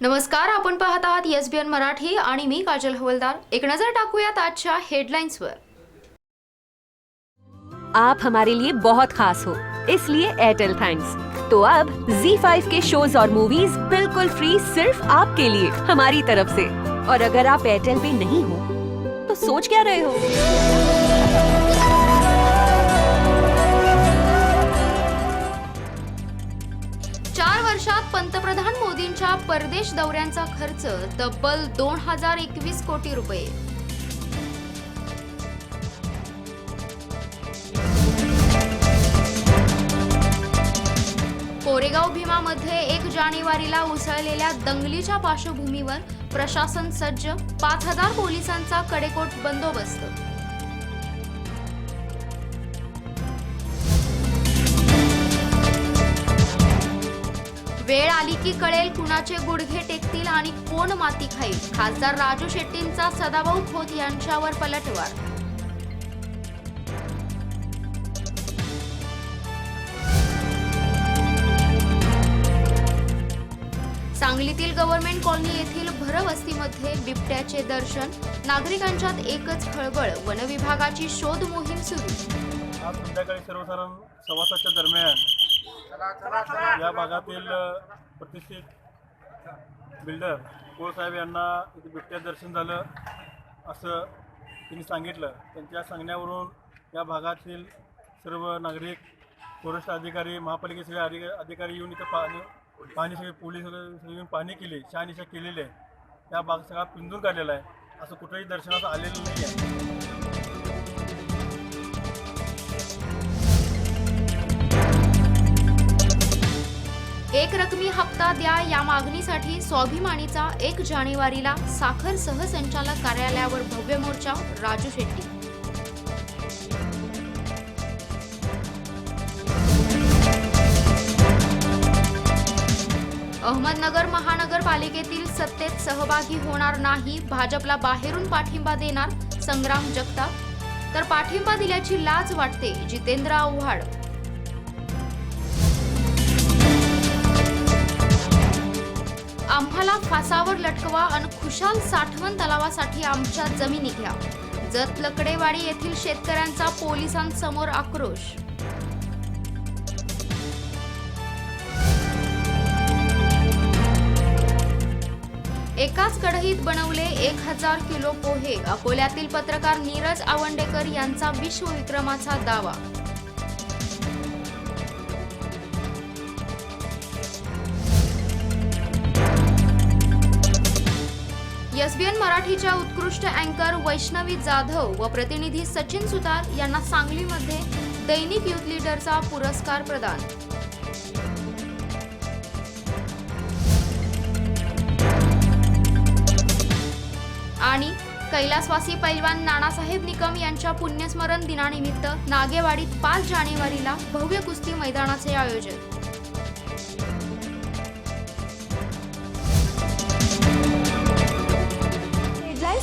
नमस्कार आपण पाहत आहात एस बी एन मराठी आणि मी काजल हवलदार. एक नजर टाकूयात आजच्या हेडलाईन्सवर आप हमारे लिए बहुत खास हो इसलिए एयरटेल थैंक्स तो अब Z5 के शोज और मूवीज बिल्कुल फ्री सिर्फ आपके लिए हमारी तरफ से। और अगर आप एयरटेल पे नहीं हो तो सोच क्या रहे हो? वर्षात पंतप्रधान मोदींच्या परदेश दौऱ्यांचा खर्च तब्बल दोन हजार एकवीस कोटी रुपये. कोरेगाव भीमामध्ये एक जानेवारीला उसळलेल्या दंगलीच्या पार्श्वभूमीवर प्रशासन सज्ज पाच हजार पोलिसांचा कडेकोट बंदोबस्त. वेळ आली की कळेल कुणाचे गुडघे टेकतील आणि कोण माती खाईल. खासदार राजू शेट्टींचा सदाभाऊ खोत यांच्यावर पलटवार. सांगलीतील गव्हर्नमेंट कॉलनी येथील भरवस्तीमध्ये बिबट्याचे दर्शन. नागरिकांच्यात एकच खळबळ. वनविभागाची शोध मोहीम सुरू. आज संध्याकाळी सर्वसाधारण सव्वा दरम्यान या भागातील प्रतिष्ठित बिल्डर कोळसाहेब यांना इथे बिबट्या दर्शन झालं असं त्यांनी सांगितलं. त्यांच्या सांगण्यावरून या भागातील सर्व नागरिक फॉरेस्ट अधिकारी महापालिकेचे अधिकारी अधिकारी येऊन इथं पाहणी पाहणी सगळे पोलीस वगैरे सगळे येऊन पाहणी केली शहानिशा केलेली आहे. या भाग सगळा पिंजून काढलेला आहे. असं कुठंही दर्शनास आलेलं नाही आहे. रकमी द्या या मागणीसाठी स्वाभिमानीचा एक जानेवारीला साखर सहसंचालक कार्यालयावर भव्य मोर्चा राजू शेट्टी. अहमदनगर महानगरपालिकेतील सत्तेत सहभागी होणार नाही भाजपला बाहेरून पाठिंबा देणार संग्राम जगताप. तर पाठिंबा दिल्याची लाज वाटते जितेंद्र आव्हाड. आम्हाला फासावर लटकवा आणि खुशाल साठवण तलावासाठी आमच्या जमिनी घ्या. जत लकडेवाडी येथील शेतकऱ्यांचा पोलिसांसमोर आक्रोश. एकाच कढईत बनवले एक हजार किलो पोहे. अकोल्यातील पत्रकार नीरज आवंडेकर यांचा विश्वविक्रमाचा दावा. एसबीएन मराठीच्या उत्कृष्ट अँकर वैष्णवी जाधव व प्रतिनिधी सचिन सुतार यांना सांगलीमध्ये दैनिक युथ लीडरचा पुरस्कार प्रदान. आणि कैलासवासी पैलवान नानासाहेब निकम यांच्या पुण्यस्मरण दिनानिमित्त नागेवाडीत पाच जानेवारीला भव्य कुस्ती मैदानाचे आयोजन.